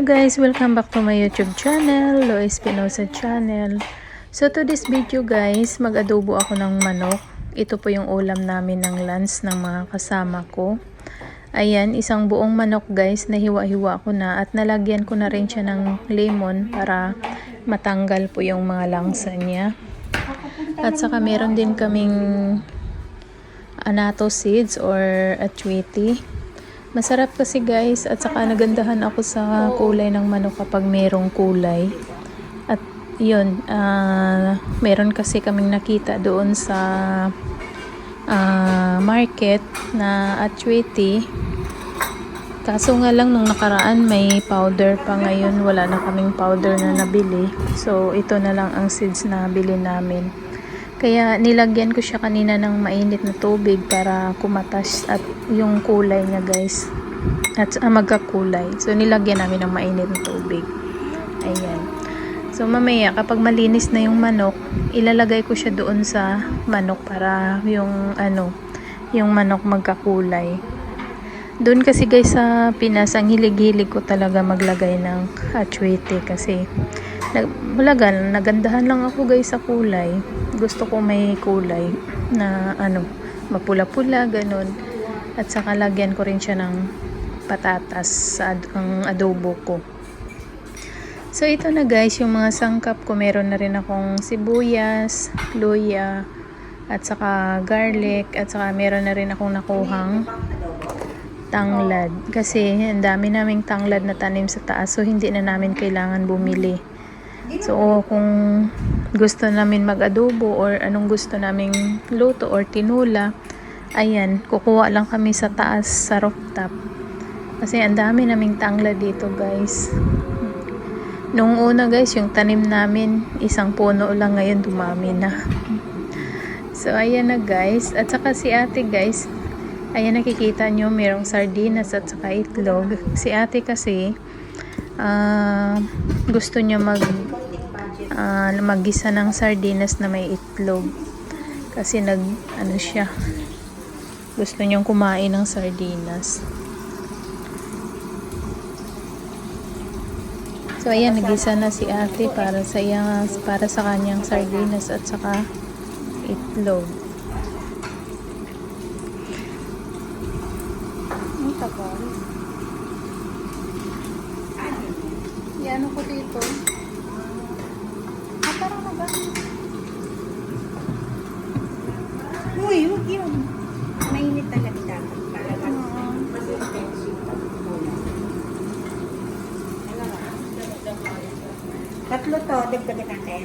Guys, welcome back to my YouTube channel, Lois Pinoza channel. So to this video guys, mag-adobo ako ng manok. Ito po yung ulam namin ng lunch ng mga kasama ko. Ayan, isang buong manok guys, nahiwa-hiwa ko na at nalagyan ko na rin siya ng lemon para matanggal po yung mga langsa niya. At saka meron din kaming anato seeds or atwiti. Masarap kasi guys at saka nagandahan ako sa kulay ng manok kapag merong kulay. At yun, ah, meron kasi kaming nakita doon sa ah, market na atwiti. Kaso nga lang nung nakaraan may powder pa ngayon, wala na kaming powder na nabili. So ito na lang ang seeds na bili namin. Kaya nilagyan ko siya kanina ng mainit na tubig para kumatas at yung kulay niya guys. At ah, magkakulay. So nilagyan namin ng mainit na tubig. Ayan. So mamaya kapag malinis na yung manok, ilalagay ko siya doon sa manok para yung ano, yung manok magkakulay. Doon kasi guys sa Pinas, ang hilig-hilig ko talaga maglagay ng atsuete kasi walaga, nagandahan lang ako guys sa kulay. Gusto ko may kulay na ano, mapula-pula, ganun. At saka lagyan ko rin siya ng patatas sa ad- ang adobo ko. So ito na guys, yung mga sangkap ko, meron na rin akong sibuyas, luya, at saka garlic, at saka meron na rin akong nakuhang tanglad. Kasi ang dami naming tanglad na tanim sa taas, so hindi na namin kailangan bumili. So kung gusto namin mag-adobo or anong gusto naming luto or tinula, ayan, kukuha lang kami sa taas sa rooftop. Kasi ang dami naming tanglad dito guys. Nung una guys, yung tanim namin, isang puno lang ngayon dumami na. So ayan na guys. At saka si ate guys, ayan nakikita nyo, merong sardinas at saka itlog. Si ate kasi, ah, gusto niya mag ah, maggisa ng sardinas na may itlog. Kasi nag, ano siya, gusto niyang kumain ng sardinas. So ayan, nagisa na si ate para sa iyang, para sa kanyang sardinas at saka itlog. Yan ko dito. Ah, parang na ba? Uy, huwag yun. Mainit talaga dapat. Para Tatlo to, dagdagan natin.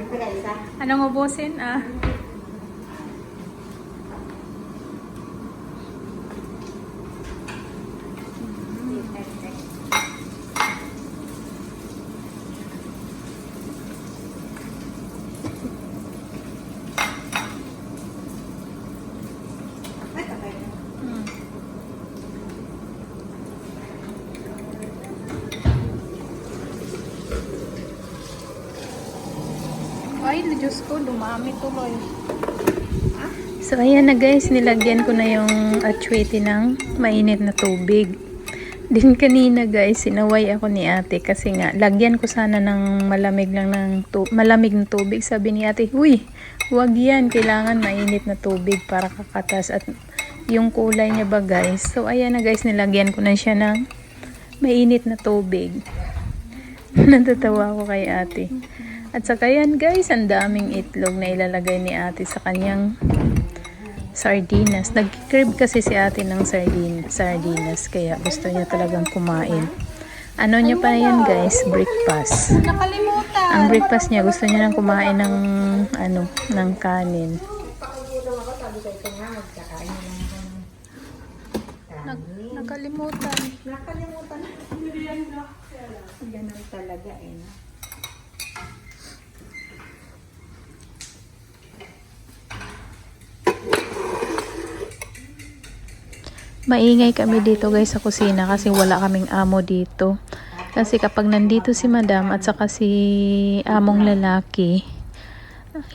Nagpila isa. Anong ubusin ah? Ay, Diyos ko, dumami tuloy. So, ayan na guys, nilagyan ko na yung atchwete ng mainit na tubig. Din kanina guys, sinaway ako ni ate kasi nga, lagyan ko sana ng malamig lang ng tu- malamig na tubig. Sabi ni ate, huy, wag yan, kailangan mainit na tubig para kakatas at yung kulay niya ba guys. So, ayan na guys, nilagyan ko na siya ng mainit na tubig. Natatawa ako kay ate. At saka yan guys, ang daming itlog na ilalagay ni ate sa kanyang sardinas. Nag-crib kasi si ate ng sardin sardinas, kaya gusto niya talagang kumain. Ano niya pa yan guys? Breakfast. Nakalimutan. Ang breakfast niya, gusto niya nang kumain ng ano, ng kanin. Nag nakalimutan. Nakalimutan. Ganun talaga eh. Maingay kami dito guys sa kusina kasi wala kaming amo dito. Kasi kapag nandito si madam at saka si among lalaki,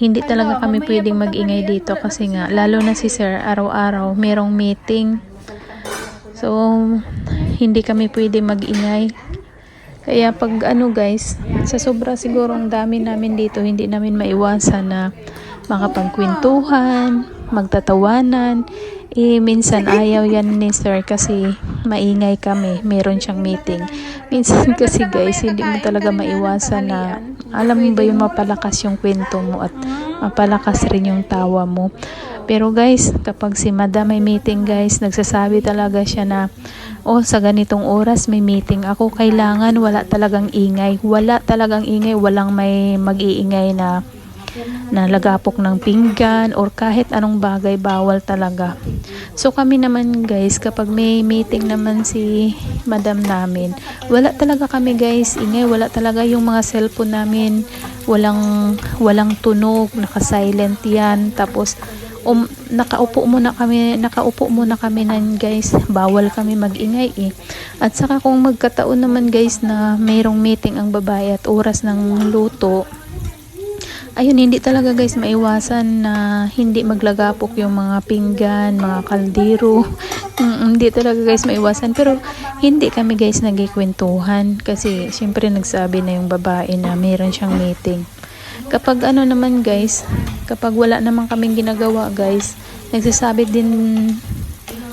hindi talaga kami pwedeng magingay dito kasi nga, lalo na si sir, araw-araw, merong meeting. So, hindi kami pwede magingay. Kaya pag ano guys, sa sobra siguro ang dami namin dito, hindi namin maiwasan na makapagkwentuhan, magtatawanan. Eh, minsan ayaw yan ni sir kasi maingay kami. Meron siyang meeting. Minsan kasi guys, hindi mo talaga maiwasan na alam mo ba yung mapalakas yung kwento mo at mapalakas rin yung tawa mo. Pero guys, kapag si madam may meeting guys, nagsasabi talaga siya na oh sa ganitong oras may meeting ako, kailangan wala talagang ingay. Wala talagang ingay, walang may mag-iingay na na lagapok ng pinggan or kahit anong bagay bawal talaga. So kami naman guys, kapag may meeting naman si madam namin, wala talaga kami guys, ingay, wala talaga yung mga cellphone namin, walang walang tunog, naka-silent yan. Tapos um, nakaupo muna kami, nakaupo muna kami nan guys, bawal kami magingay eh. At saka kung magkataon naman guys na mayroong meeting ang babae at oras ng luto, ayun, hindi talaga guys maiwasan na hindi maglagapok yung mga pinggan, mga kaldero. Mm, hindi talaga guys maiwasan. Pero hindi kami guys nagkikwentuhan kasi syempre nagsabi na yung babae na mayroon siyang meeting. Kapag ano naman guys, kapag wala naman kaming ginagawa guys, nagsasabi din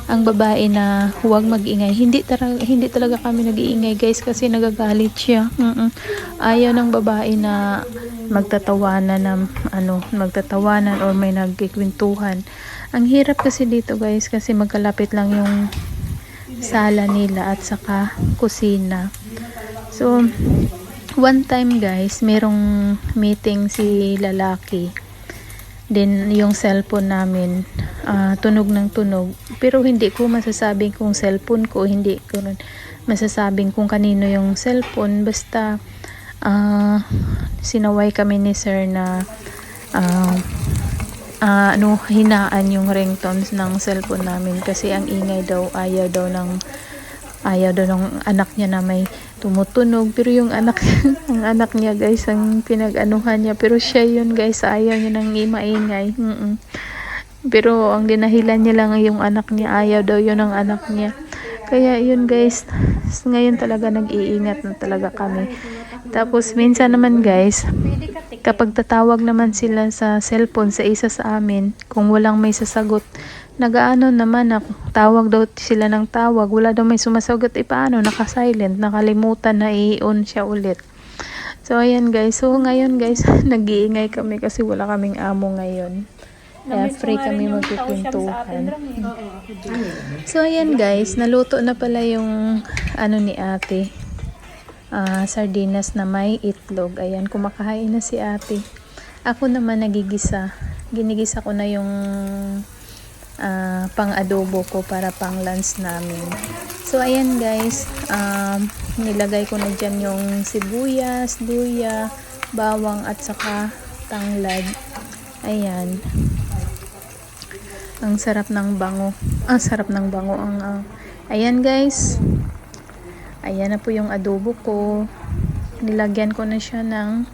ang babae na huwag mag-ingay. Hindi talaga hindi talaga kami nag-iingay guys kasi nagagalit siya. Mm-mm. Ayaw ng babae na magtatawanan ng ano, magtatawanan or may nagkikwentuhan. Ang hirap kasi dito guys kasi magkalapit lang yung sala nila at saka kusina. So, one time guys, merong meeting si lalaki. Then, yung cellphone namin, ah, tunog ng tunog. Pero hindi ko masasabing kung cellphone ko, hindi ko masasabing kung kanino yung cellphone. Basta, ah, sinaway kami ni sir na ah, ah, ano, hinaan yung ringtones ng cellphone namin kasi ang ingay daw, ayaw daw ng ayaw daw ng anak niya na may tumutunog. Pero yung anak ang anak niya guys ang pinag-anuhan niya. Pero siya yun guys ayaw niya nang maingay. Mm-mm. pero ang dinahilan niya lang yung anak niya ayaw daw yun ng anak niya kaya yun guys ngayon talaga nag-iingat na talaga kami. Tapos minsan naman guys kapag tatawag naman sila sa cellphone sa isa sa amin kung walang may sasagot nagaano naman ako tawag daw sila ng tawag wala daw may sumasagot eh paano? Naka-silent nakalimutan na i-on siya ulit. So ayan guys. So ngayon guys nag-iingay kami kasi wala kaming amo ngayon kaya free kami magkukwentuhan so ayan guys naluto na pala yung ano ni ate ah, sardinas na may itlog. Ayan kumakain na si ate. Ako naman nagigisa. Ginigisa ko na yung ah, pang-adobo ko para pang lunch namin. So, ayan guys, um, nilagay ko na dyan yung sibuyas, luya, bawang at saka tanglad. Ayan. Ang sarap ng bango. Ang sarap ng bango. Ang, ah, ayan guys. Ayan na po yung adobo ko. Nilagyan ko na siya ng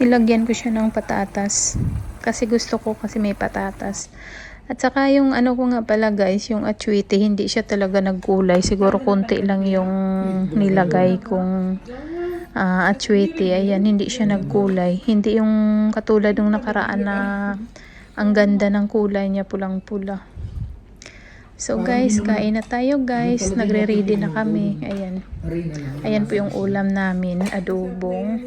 nilagyan ko siya ng patatas. Kasi gusto ko kasi may patatas. At saka yung ano ko nga pala guys, yung achuete, hindi siya talaga nagkulay. Siguro konti lang yung nilagay kong uh, achuete. Ayan, hindi siya nagkulay. Hindi yung katulad ng nakaraan na ang ganda ng kulay niya pulang-pula. So guys, kain na tayo guys. Nagre-ready na kami. Ayan. Ayan po yung ulam namin, adobong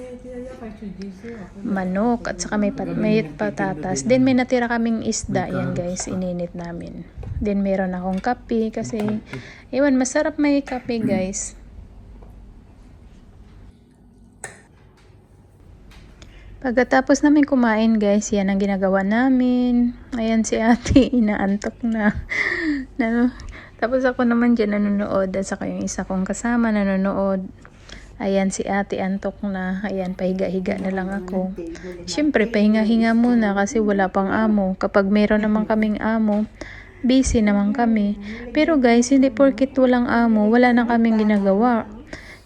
manok at saka may, pat may patatas. Then may natira kaming isda, yan guys, ininit namin. Then meron akong kape kasi, iwan, masarap may kape guys. Pagkatapos namin kumain guys, yan ang ginagawa namin. Ayan si ate, inaantok na. na tapos ako naman dyan nanonood at saka yung isa kong kasama nanonood. Ayan si ate antok na. Ayan, pahiga-higa na lang ako. Siyempre, pahinga-hinga muna kasi wala pang amo. Kapag meron naman kaming amo, busy naman kami. Pero guys, hindi porkit walang amo, wala na kaming ginagawa.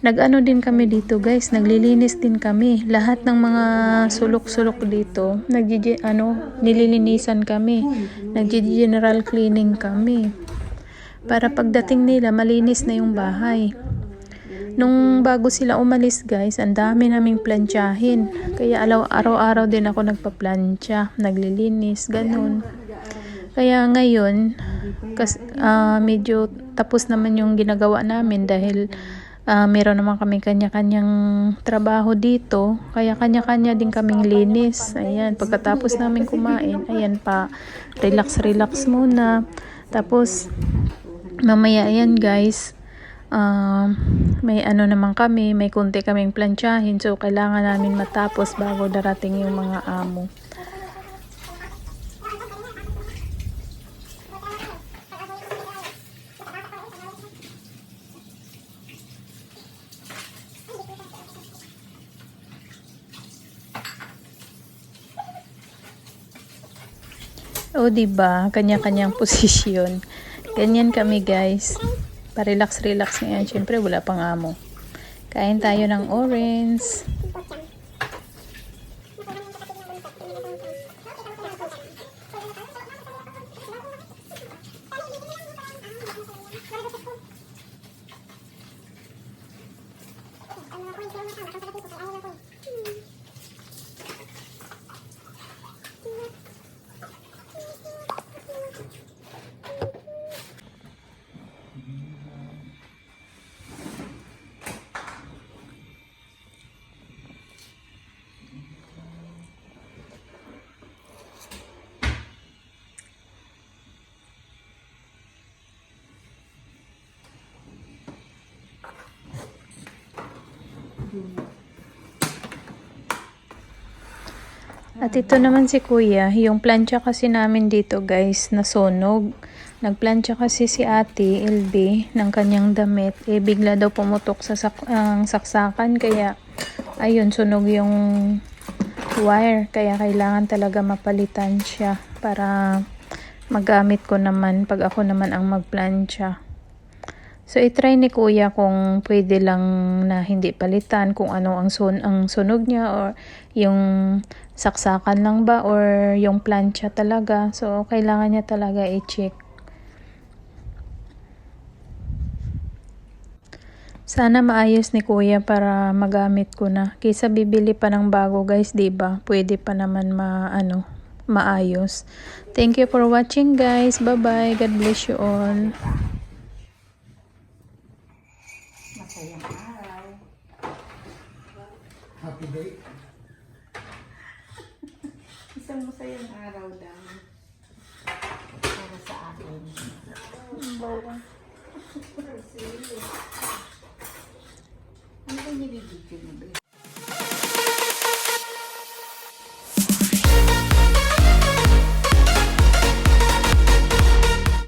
Nag-ano din kami dito guys, naglilinis din kami. Lahat ng mga sulok-sulok dito, nagji ano, nililinisan kami. Nagji-general cleaning kami. Para pagdating nila, malinis na yung bahay. Nung bago sila umalis guys, ang dami naming plantsahin. Kaya araw-araw din ako nagpa-plancha, naglilinis, ganun. Kaya ngayon, kas, ah, medyo tapos naman yung ginagawa namin dahil ah, meron naman kami kanya-kanyang trabaho dito. Kaya kanya-kanya din kaming linis. Ayan, pagkatapos namin kumain, ayan pa, relax-relax muna. Tapos, mamaya ayan guys, um, may ano naman kami, may kunti kaming plantsahin. So, kailangan namin matapos bago darating yung mga amo. O, di ba Kanya-kanyang posisyon. Ganyan kami, guys. Pa-relax-relax ngayon. Siyempre, wala pang amo. Kain tayo ng orange. At ito naman si kuya, yung plancha kasi namin dito guys, nasunog. Nagplancha kasi si ate, LB, ng kanyang damit. Eh, bigla daw pumutok sa sak ang saksakan. Kaya, ayun, sunog yung wire. Kaya kailangan talaga mapalitan siya para magamit ko naman pag ako naman ang magplancha. So, itry ni kuya kung pwede lang na hindi palitan, kung ano ang, sun ang sunog niya or yung saksakan lang ba or yung plancha talaga. So, kailangan niya talaga i-check. Sana maayos ni kuya para magamit ko na. Kaysa bibili pa ng bago guys, ba? Pwede pa naman ma ano, maayos. Thank you for watching guys. Bye-bye. God bless you all. Masayang araw. Happy day. Isang masayang araw daw. Para sa akin. Ano ba nilibigyo mo ba?